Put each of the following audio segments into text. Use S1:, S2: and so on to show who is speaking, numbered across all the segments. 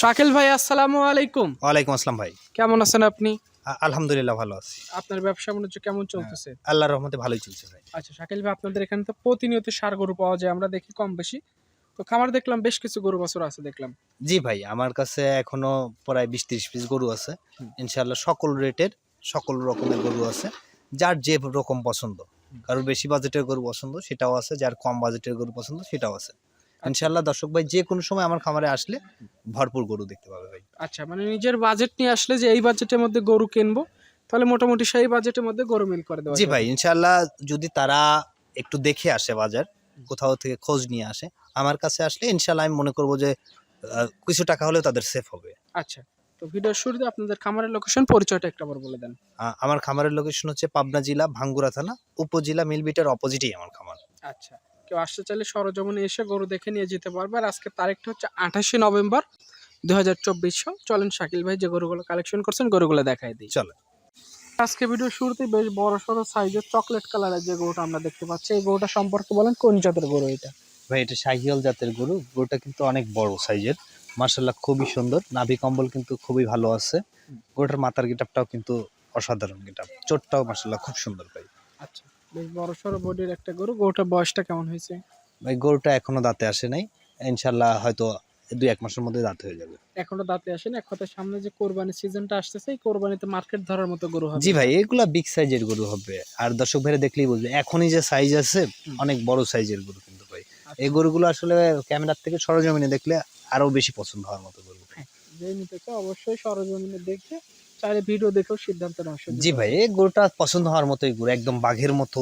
S1: শাকিল ভাই আসসালামু আলাইকুম।
S2: ওয়ালাইকুম আসসালাম ভাই।
S1: কেমন আছেন আপনি?
S2: আলহামদুলিল্লাহ ভালো আছি।
S1: আপনার ব্যবসা বাণিজ্য কেমন চলতেছে?
S2: আল্লাহর রহমতে ভালোই চলছে ভাই।
S1: আচ্ছা শাকিল ভাই আপনাদের এখানে তো প্রতিনিয়ত সার গরু পাওয়া যায় আমরা দেখি কম বেশি। তো খামার দেখলাম বেশ কিছু গরু বছর আছে দেখলাম।
S2: জি ভাই আমার কাছে এখনও প্রায় বিশ তিরিশ পিস গরু আছে। ইনশাল্লাহ সকল রেটের সকল রকমের গরু আছে যার যে রকম পছন্দ। কারোর বেশি বাজেটের গরু পছন্দ সেটাও আছে। যার কম বাজেটের গরু পছন্দ সেটাও আছে। ইনশাল্লাহ দর্শক ভাই যে কোনো সময় আমার খামারে আসলে ভরপুর গরু দেখতে পাবে ভাই।
S1: আচ্ছা মানে নিজের বাজেট নিয়ে আসলে যে এই বাজেটের মধ্যে গরু কিনবো তাহলে মোটামুটি সেই বাজেটের মধ্যে গরু মিল করে দেওয়া
S2: জি ভাই ইনশাল্লাহ যদি তারা একটু দেখে আসে বাজার কোথাও থেকে খোঁজ নিয়ে আসে আমার কাছে আসলে ইনশাল্লাহ আমি মনে করব যে কিছু টাকা হলেও তাদের সেফ হবে।
S1: আচ্ছা তো ভিডিওর শুরুতে আপনাদের খামারের লোকেশন পরিচয়টা একটা বার বলে দেন।
S2: আমার খামারের লোকেশন হচ্ছে পাবনা জেলা ভাঙ্গুরা থানা উপজেলা মিলবিটার অপোজিটেই আমার খামার।
S1: আচ্ছা কেউ আসতে চাইলে সরজমিনে এসে গরু দেখে নিয়ে যেতে পারবে। আর আজকে তারিখটা হচ্ছে আঠাশে নভেম্বর দু হাজার চব্বিশ চলেন শাকিল ভাই যে গরুগুলো কালেকশন করছেন গরুগুলো দেখাই দিই।
S2: চলো
S1: আজকে ভিডিও শুরুতে বেশ বড় সড়ো সাইজের চকলেট কালারের যে গরুটা আমরা দেখতে পাচ্ছি এই গরুটা সম্পর্কে বলেন কোন জাতের গরু এটা?
S2: ভাই এটা শাহিয়াল জাতের গরু। গরুটা কিন্তু অনেক বড় সাইজের মার্শাল্লাহ খুবই সুন্দর। নাভি কম্বল কিন্তু খুবই ভালো আছে। গরুটার মাথার গিটাপটাও কিন্তু অসাধারণ গিটাপ চোটটাও মার্শাল্লাহ খুব সুন্দর ভাই।
S1: বেশ বড় সড়ো বডির একটা গরু। গরুটার বয়সটা কেমন হয়েছে?
S2: ভাই গরুটা এখনও দাঁতে আসে নাই। ইনশাল্লাহ হয়তো দুই এক মাসের মধ্যে দাঁত হয়ে যাবে।
S1: এখনও দাঁতে আসেন এক কথায় সামনে যে কোরবানি সিজনটা আসতেছে এই কোরবানিতে মার্কেট ধরার মতো গরু হবে।
S2: জি ভাই এগুলা বিগ সাইজের গরু হবে। আর দর্শক ভাইরা দেখলেই বুঝবে এখনই যে সাইজ আছে অনেক বড় সাইজের গরু কিন্তু ভাই।
S1: আচ্ছা,
S2: এই গরুগুলো আসলে ক্যামেরার থেকে সরজমিনে দেখলে আরও বেশি পছন্দ হওয়ার মতো গরু।
S1: যে নিতে অবশ্যই সরজমিনে দেখে চাইলে ভিডিও দেখেও সিদ্ধান্ত নেওয়া
S2: জি ভাই এই গরুটা পছন্দ হওয়ার মতোই গরু একদম বাঘের মতো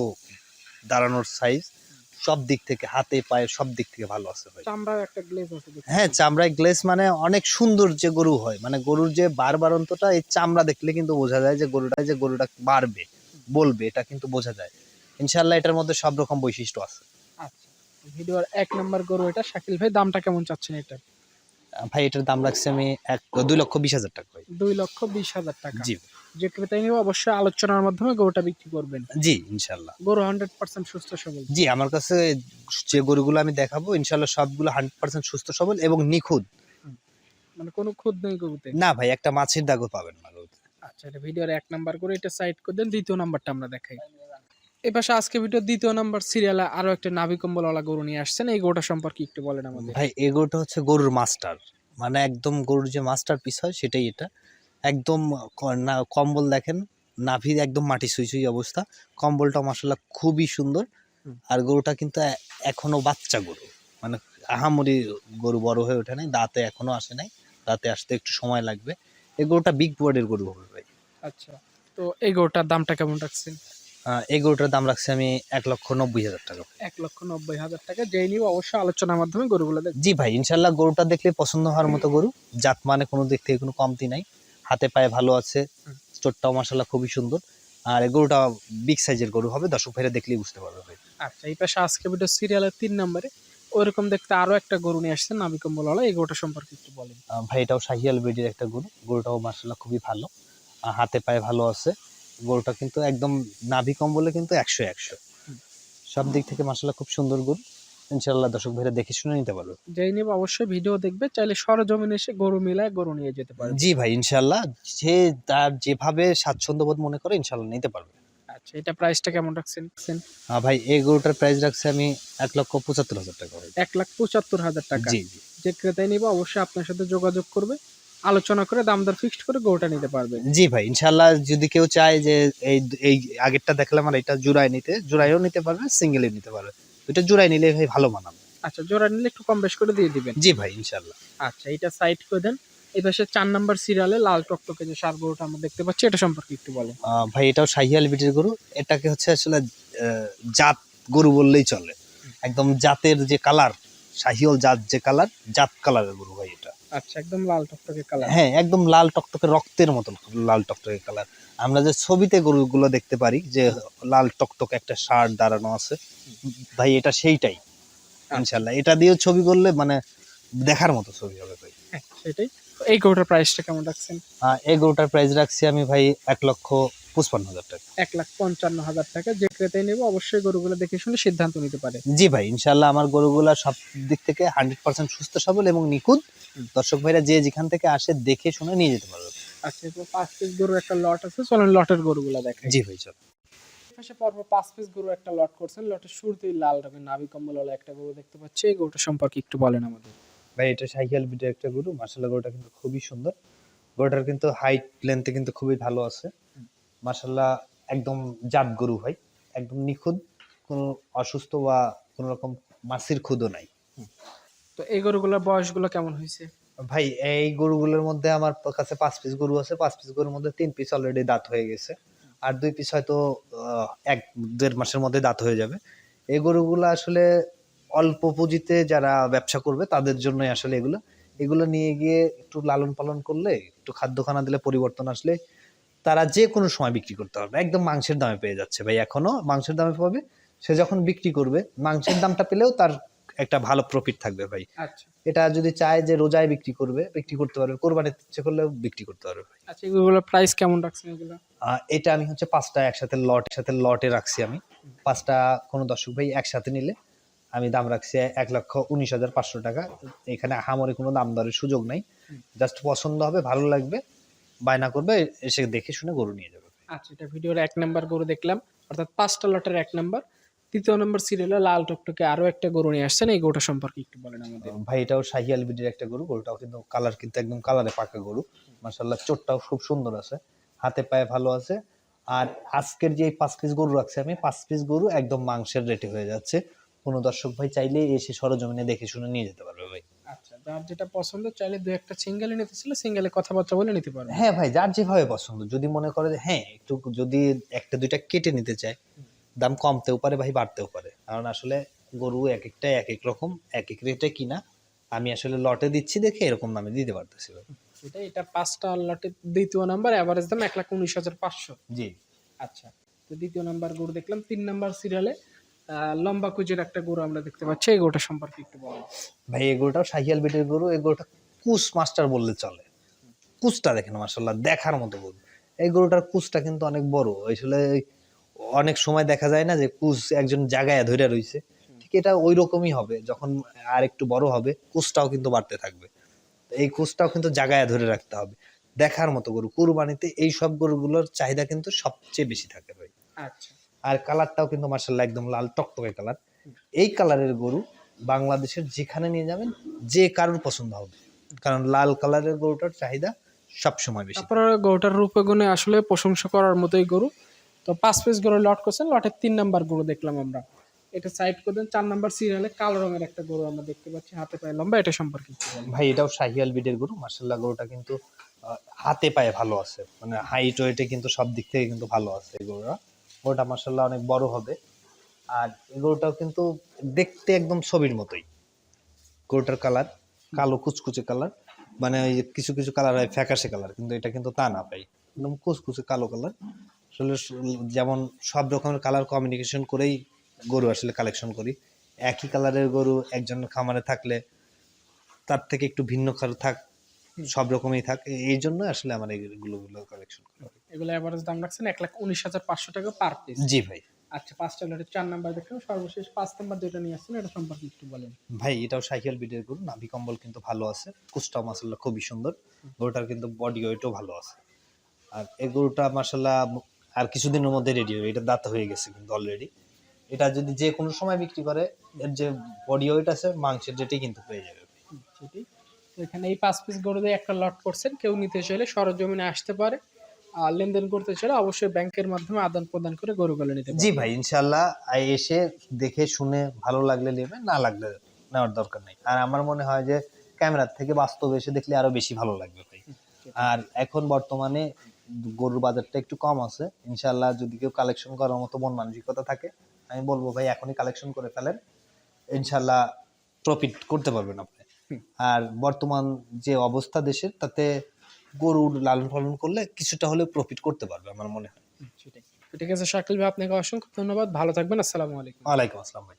S2: দাঁড়ানোর সাইজ সব দিক থেকে হাতে পায়ে সব দিক থেকে ভালো আছে ভাই।
S1: চামড়ার একটা গ্লেজ আছে
S2: হ্যাঁ। চামড়ায় গ্লেস মানে অনেক সুন্দর যে গরু হয়। মানে গরুর যে বারবারন্তটা এই চামড়া দেখলে কিন্তু বোঝা যায় যে গরুটা যে গরুটা বাড়বে বলবে এটা কিন্তু বোঝা যায়। ইনশাল্লাহ এটার মধ্যে সব রকম বৈশিষ্ট্য আছে।
S1: আচ্ছা ভিডিওর এক নম্বর গরু এটা। শাকিল ভাই দামটা কেমন চাচ্ছেন এটা
S2: ভাই এটার দাম রাখছি আমি এক দুই লক্ষ বিশ হাজার টাকা।
S1: দুই লক্ষ বিশ হাজার টাকা।
S2: জি।
S1: যে ক্রেতাই নিবে অবশ্যই আলোচনার মাধ্যমে গরুটা বিক্রি করবেন।
S2: জি ইনশাল্লাহ।
S1: গরু হান্ড্রেড পার্সেন্ট সুস্থ সবল।
S2: জি আমার কাছে যে গরুগুলো আমি দেখাবো ইনশাল্লাহ সবগুলো হান্ড্রেড পার্সেন্ট সুস্থ সবল এবং নিখুঁত।
S1: মানে কোনো খুদ নেই গরুতে?
S2: না ভাই একটা মাছের দাগও পাবেন না গরুতে।
S1: আচ্ছা এটা ভিডিওর এক নাম্বার করে এটা সাইড করে দেন দ্বিতীয় নাম্বারটা আমরা দেখাই। এই পাশে আজকে ভিডিও দ্বিতীয় নাম্বার সিরিয়ালে আরও একটা নাভি কম্বলওয়ালা গরু নিয়ে আসছেন এই গরুটা সম্পর্কে একটু বলেন আমাদের।
S2: ভাই এই গরুটা হচ্ছে গরুর মাস্টার মানে একদম গরুর যে মাস্টার পিস হয় সেটাই এটা। একদম না কম্বল দেখেন নাভি একদম মাটি সুই সুই অবস্থা। কম্বলটা মাসাল্লাহ খুবই সুন্দর। আর গরুটা কিন্তু এখনও বাচ্চা গরু। মানে আহামরি গরু বড় হয়ে ওঠে নাই দাঁতে এখনও আসে নাই। দাঁতে আসতে একটু সময় লাগবে। এই গরুটা বিগ বোর্ডের গরু হবে ভাই।
S1: আচ্ছা তো এই গরুটার দামটা কেমন রাখছেন?
S2: এই গরুটার দাম রাখছি আমি এক লক্ষ নব্বই হাজার টাকা।
S1: এক লক্ষ নব্বই হাজার টাকা। যেই নিব অবশ্যই আলোচনার মাধ্যমে গরুগুলো দেখ
S2: জি ভাই ইনশাল্লাহ গরুটা দেখলে পছন্দ হওয়ার মতো গরু। জাত মানে কোনো দিক থেকে কোনো কমতি নাই। হাতে পায়ে ভালো আছে।
S1: হুম।
S2: চোটটাও মাসাল্লাহ খুবই সুন্দর। আর এই গরুটা বিগ সাইজের গরু হবে দর্শক ভাইরা দেখলেই বুঝতে পারবে ভাই।
S1: আচ্ছা এই পাশে আজকে ভিডিও সিরিয়ালের তিন নম্বরে। ওইরকম দেখতে আরও একটা গরু নিয়ে আসছেন নাভি কম্বলওয়ালা এই গরুটা সম্পর্কে একটু বলেন।
S2: ভাই এটাও শাহিয়াল বেডির একটা গরু। গরুটাও মাসাল্লাহ খুবই ভালো। হাতে পায়ে ভালো আছে। গরুটা কিন্তু একদম নাভি কম্বলে কিন্তু একশো একশো। সব দিক থেকে মাসাল্লাহ খুব সুন্দর গরু ইনশাল্লাহ দর্শক ভাইরা দেখে শুনে নিতে পারবে।
S1: যেই নিব অবশ্যই ভিডিও দেখবে চাইলে সরজমিনে এসে গরু মিলায় গরু নিয়ে যেতে পারবে।
S2: জি ভাই ইনশাল্লাহ যে তার যেভাবে স্বাচ্ছন্দ্যবোধ মনে করে ইনশাল্লাহ নিতে পারবে।
S1: আচ্ছা এটা প্রাইসটা কেমন রাখছেন?
S2: আহ, ভাই এই গরুটার প্রাইস রাখছি আমি এক লক্ষ পঁচাত্তর হাজার টাকা।
S1: এক লাখ পঁচাত্তর হাজার টাকা।
S2: জি জি।
S1: যে ক্রেতাই নিবে অবশ্যই আপনার সাথে যোগাযোগ করবে। আলোচনা করে দাম দর ফিক্সড করে গরুটা নিতে পারবে।
S2: জি ভাই ইনশাল্লাহ যদি কেউ চায় যে এই এই আগেরটা দেখলাম আর এটা জোড়ায় নিতে জোড়ায়ও নিতে পারবে সিঙ্গেলে নিতে পারবে। এটা জোড়ায় নিলে ভাই ভালো মানাবে।
S1: আচ্ছা জোড়া নিলে একটু কম বেশ করে দিয়ে দিবেন।
S2: জি ভাই ইনশাল্লাহ
S1: আচ্ছা এটা সাইড করে দেন। এই পাশে চার নাম্বার সিরিয়ালে লাল টকটকে যে সার গরুটা আমরা দেখতে পাচ্ছি এটা সম্পর্কে একটু বলেন।
S2: ভাই এটাও শাহিয়াল বিটের গরু। এটাকে হচ্ছে আসলে জাত গরু বললেই চলে। একদম জাতের যে কালার শাহিয়াল জাত যে কালার জাত কালারের গরু ভাই এটা।
S1: আচ্ছা একদম লাল টকটকে কালার
S2: হ্যাঁ একদম লাল টকটকে রক্তের মতন লাল টকটকে কালার আমরা যে ছবিতে গরুগুলো দেখতে পারি যে লাল টকটকে একটা শার্ট দাঁড়ানো আছে ভাই এটা সেইটাই ইনশাল্লাহ। এটা দিয়েও ছবি করলে মানে দেখার মতো ছবি হবে ভাই।
S1: হ্যাঁ সেটাই। এই গরুটার প্রাইসটা কেমন রাখছেন?
S2: আহ, এই গরুটার প্রাইস রাখছি আমি ভাই এক লক্ষ পঁচপান্ন হাজার টাকা।
S1: এক লাখ পঞ্চান্ন হাজার টাকা যে ক্রেতাই নেবে অবশ্যই গরুগুলো দেখে শুনে সিদ্ধান্ত নিতে পারে।
S2: জি ভাই ইনশাল্লাহ আমার গরুগুলা সব দিক থেকে হান্ড্রেড পার্সেন্ট সুস্থ সবল এবং নিখুঁত। দর্শক ভাইরা যে যেখান থেকে আসে দেখে শুনে নিয়ে যেতে পারবে।
S1: আচ্ছা পাঁচ পিস গরুর একটা লট আছে চলেন লটের গরুগুলো দেখাই।
S2: জি ভাই চল
S1: পাশে পরপর পাঁচ পিস গরু একটা লট করছেন। লটের শুরুতেই লাল রঙের নাভি একটা গরু দেখতে পাচ্ছি। এই গরুটা সম্পর্কে একটু বলেন আমাদের।
S2: ভাই এটা সাইকেল বিটের একটা গরু। মার্শাল্লাহ গরুটা কিন্তু খুবই সুন্দর। গরুটার কিন্তু হাইট লেন্থে কিন্তু খুবই ভালো আছে। মার্শাল্লাহ একদম জাত গরু হয় একদম নিখুঁত কোনো অসুস্থ বা কোনো রকম মাসির খুদও নাই।
S1: তো এই গরুগুলোর বয়সগুলো কেমন হয়েছে?
S2: ভাই এই গরুগুলোর মধ্যে আমার কাছে পাঁচ পিস গরু আছে পাঁচ পিস গরুর মধ্যে তিন পিস অলরেডি দাঁত হয়ে গেছে। আর দুই পিস হয়তো এক দেড় মাসের মধ্যে দাঁত হয়ে যাবে। এই গরুগুলো আসলে অল্প পুঁজিতে যারা ব্যবসা করবে তাদের জন্যই আসলে এগুলো। এগুলো নিয়ে গিয়ে একটু লালন পালন করলে একটু খাদ্য খানা দিলে পরিবর্তন আসলে তারা যে কোনো সময় বিক্রি করতে পারবে। একদম মাংসের দামে পেয়ে যাচ্ছে ভাই এখনও মাংসের দামে পাবে। সে যখন বিক্রি করবে মাংসের দামটা পেলেও তার একটা ভালো প্রফিট থাকবে ভাই।
S1: আচ্ছা।
S2: এটা যদি চায় যে রোজায় বিক্রি করবে বিক্রি করতে পারবে কোরবানির ইচ্ছে করলেও বিক্রি করতে পারবে ভাই।
S1: আচ্ছা গরুগুলোর প্রাইস কেমন রাখছেন এগুলো?
S2: এটা আমি হচ্ছে পাঁচটা একসাথে লট সাথে লটে রাখছি আমি। পাঁচটা কোনো দর্শক ভাই একসাথে নিলে আমি দাম রাখছি এক লক্ষ উনিশ হাজার পাঁচশো টাকা। এখানে হামরে কোনো দাম দরের সুযোগ নাই। জাস্ট পছন্দ হবে ভালো লাগবে। বায়না করবে এসে দেখে শুনে গরু নিয়ে যাবে।
S1: আচ্ছা এটা ভিডিওর এক নাম্বার গরু দেখলাম অর্থাৎ পাঁচটা লটের এক নাম্বার। তৃতীয় নম্বর সিরিয়ালে লাল টকটকে আরও একটা গরু নিয়ে আসছেন এই গরুটা সম্পর্কে একটু বলেন আমাদের।
S2: ভাই এটাও শাহিয়াল বিডির একটা গরু গরুটাও কিন্তু কালার কিন্তু একদম কালারে পাকা গরু। মাসাল্লাহ চোটটাও খুব সুন্দর আছে হাতে পায়ে ভালো আছে। আর আজকের যে এই পাঁচ পিস গরু রাখছি আমি পাঁচ পিস গরু একদম মাংসের রেটে হয়ে যাচ্ছে। কোনো দর্শক ভাই চাইলে এসে সরজমিনে দেখে শুনে নিয়ে যেতে পারবে ভাই।
S1: যার যেটা পছন্দ চাইলে দু একটা সিঙ্গেলে নিতে ছিল সিঙ্গেলে কথাবার্তা বলে নিতে পারবে
S2: হ্যাঁ ভাই যার যেভাবে পছন্দ। যদি মনে করে যে হ্যাঁ একটু যদি একটা দুইটা কেটে নিতে চায় দাম কমতেও পারে ভাই বাড়তেও পারে। কারণ আসলে গরু এক একটা এক এক রকম এক এক রেটে কিনা আমি আসলে লটে দিচ্ছি দেখে এরকম দামে দিতে পারতেছি ভাই।
S1: সেটা এটা পাঁচটা লটের দ্বিতীয় নাম্বার অ্যাভারেজ দাম এক লাখ উনিশ হাজার পাঁচশো।
S2: জি।
S1: আচ্ছা তো দ্বিতীয় নাম্বার গরু দেখলাম তিন নাম্বার সিরিয়ালে লম্বা কুচের একটা গরু আমরা দেখতে পাচ্ছি এই গরুটা সম্পর্কে একটু বলেন।
S2: ভাই এই গরুটাও শাহিয়াল বিটের গরু এই গরুটা কুস মাস্টার বললে চলে। কুচটা দেখেন মার্শাল্লাহ দেখার মতো গরু। এই গরুটার কুচটা কিন্তু অনেক বড়। আসলে অনেক সময় দেখা যায় না যে কুচ একজন জায়গায় ধরে রইছে। ঠিক এটা ওই রকমই হবে যখন আর একটু বড় হবে কুচটাও কিন্তু বাড়তে থাকবে। এই কুচটাও কিন্তু জায়গায় ধরে রাখতে হবে। দেখার মতো গরু কুরবানিতে এই সব গরুগুলোর চাহিদা কিন্তু সবচেয়ে বেশি থাকে ভাই।
S1: আচ্ছা।
S2: আর কালারটাও কিন্তু মার্শাল্লাহ একদম লাল টকটকে কালার। এই কালারের গরু বাংলাদেশের যেখানে নিয়ে যাবেন যে কারোর পছন্দ হবে। কারণ লাল কালারের গরুটার চাহিদা সবসময় বেশি।
S1: তারপরে গরুটার রূপে গুণে আসলে প্রশংসা করার মতোই গরু। তো পাঁচ পিস গরু লট করছেন লটের তিন নাম্বার গরু দেখলাম আমরা। এটা সাইড করে দেন চার নাম্বার সিরিয়ালে কালো রঙের একটা গরু আমরা দেখতে পাচ্ছি হাতে পায়ে লম্বা এটা সম্পর্কে
S2: ভাই এটাও শাহিয়াল বিডের গরু মার্শাল্লাহ গরুটা কিন্তু হাতে পায়ে ভালো আছে। মানে হাইট ওয়েটে কিন্তু সব দিক থেকে কিন্তু ভালো আছে এই গরুটা। গরুটা মার্শাল্লাহ অনেক বড় হবে। আর এই গরুটাও কিন্তু দেখতে একদম ছবির মতোই। গরুটার কালার কালো কুচকুচে কালার মানে ওই কিছু কিছু কালার হয় ফ্যাকাশে কালার, কিন্তু এটা কিন্তু তা না পাই একদম কুচকুচে কালো কালার। আসলে যেমন সব রকমের কালার কমিউনিকেশন করেই গরু আসলে কালেকশন করি। একই কালারের গরু একজন খামারে থাকলে তার থেকে একটু ভিন্ন থাক সব রকমই থাক। এই জন্য আসলে আমার এইগুলো গুলো কালেকশন করা।
S1: এগুলো অ্যাভারেজ দাম রাখছেন এক লাখ উনিশ হাজার পাঁচশো টাকা পার পিস
S2: জি ভাই।
S1: আচ্ছা পাঁচটা লটের চার নাম্বার দেখলাম সর্বশেষ পাঁচ নাম্বার যেটা নিয়ে আসছেন এটা সম্পর্কে একটু বলেন।
S2: ভাই এটাও সাইকেল বিডের গরু নাভি কম্বল কিন্তু ভালো আছে কুচটাও মাসাল্লাহ খুবই সুন্দর গরুটার কিন্তু বডি ওয়েটও ভালো আছে। আর এই গরুটা মাসাল্লাহ আর কিছুদিনের মধ্যে রেডি হবে এটা দাঁত হয়ে গেছে কিন্তু অলরেডি এটা যদি যে কোনো সময় বিক্রি করে এর যে বডি ওয়েট আছে মাংসের যেটাই কিন্তু পেয়ে যাবে।
S1: সেটাই। তো এখানে এই পাঁচ পিস গরু দিয়ে একটা লট করছেন। কেউ নিতে চাইলে সরজমিনে আসতে পারে। আর লেনদেন করতে চাইলে অবশ্যই ব্যাংকের মাধ্যমে আদান প্রদান করে গরুগুলো নিতে
S2: জি ভাই ইনশাল্লাহ এসে দেখে শুনে ভালো লাগলে নেবে না লাগলে নেওয়ার দরকার নেই। আর আমার মনে হয় যে ক্যামেরার থেকে বাস্তবে এসে দেখলে আরও বেশি ভালো লাগবে ভাই। আর এখন বর্তমানে গরুর বাজারটা একটু কম আছে। ইনশাল্লাহ যদি কেউ কালেকশন করার মতো মন মানসিকতা থাকে আমি বলব ভাই এখনই কালেকশন করে ফেলেন। ইনশাল্লাহ প্রফিট করতে পারবেন আপনি। আর বর্তমান যে অবস্থা দেশের তাতে গরুর লালন পালন করলে কিছুটা হলে প্রফিট করতে পারবে আমার মনে হয়।
S1: ঠিক আছে শাকিল ভাই আপনাকে অসংখ্য ধন্যবাদ। ভালো থাকবেন আসসালামু আলাইকুম।
S2: ওয়ালাইকুম আসসালাম ভাই।